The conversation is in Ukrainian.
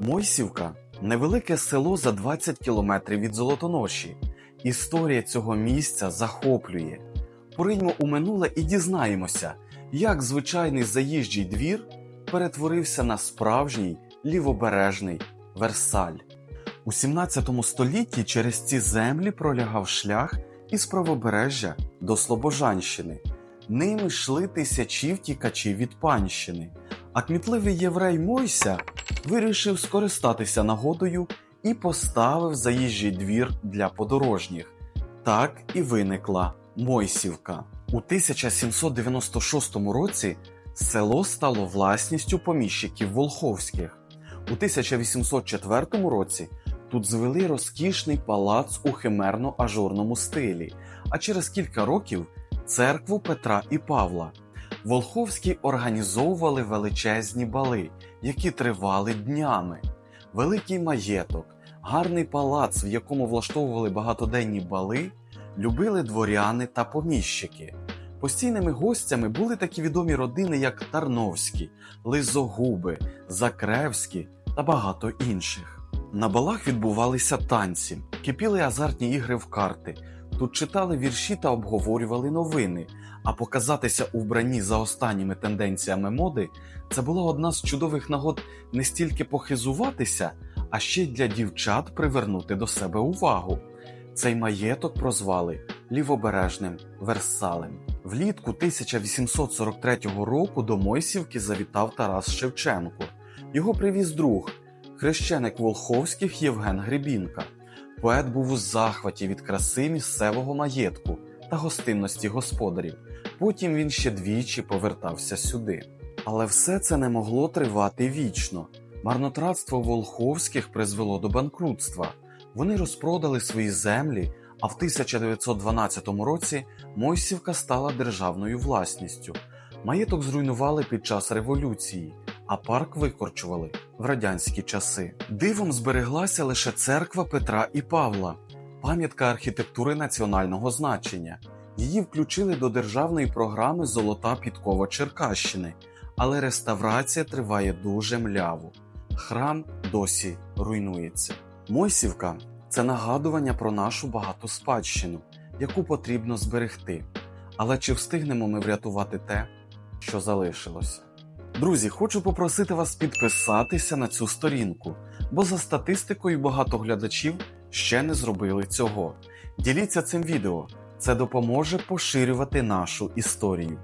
Мойсівка невелике село за 20 кілометрів від Золотоноші. Історія цього місця захоплює. Пориньмо у минуле і дізнаємося, як звичайний заїжджий двір перетворився на справжній лівобережний Версаль. У 17 столітті через ці землі пролягав шлях із правобережжя до Слобожанщини. Ними йшли тисячі втікачів від панщини, а кмітливий єврей Мойся вирішив скористатися нагодою і поставив заїжджий двір для подорожніх. Так і виникла Мойсівка. У 1796 році село стало власністю поміщиків Волховських. У 1804 році тут звели розкішний палац у химерно-ажурному стилі, а через кілька років церкву Петра і Павла. Волховські організовували величезні бали, які тривали днями. Великий маєток, гарний палац, в якому влаштовували багатоденні бали, любили дворяни та поміщики. Постійними гостями були такі відомі родини, як Тарновські, Лизогуби, Закревські та багато інших. На балах відбувалися танці, кипіли азартні ігри в карти. Тут читали вірші та обговорювали новини. А показатися у вбранні за останніми тенденціями моди це була одна з чудових нагод не стільки похизуватися, а ще й для дівчат привернути до себе увагу. Цей маєток прозвали лівобережним Версалем. Влітку 1843 року до Мойсівки завітав Тарас Шевченко. Його привіз друг, хрещеник Волховських Євген Гребінка. Поет був у захваті від краси місцевого маєтку та гостинності господарів. Потім він ще двічі повертався сюди. Але все це не могло тривати вічно. Марнотратство Волховських призвело до банкрутства. Вони розпродали свої землі, а в 1912 році Мойсівка стала державною власністю. Маєток зруйнували під час революції, а парк викорчували в радянські часи. Дивом збереглася лише церква Петра і Павла, пам'ятка архітектури національного значення. Її включили до державної програми Золота підкова Черкащини, але реставрація триває дуже мляво. Храм досі руйнується. Мойсівка це нагадування про нашу багату спадщину, яку потрібно зберегти. Але чи встигнемо ми врятувати те, що залишилося? Друзі, хочу попросити вас підписатися на цю сторінку, бо за статистикою багато глядачів ще не зробили цього. Діліться цим відео, це допоможе поширювати нашу історію.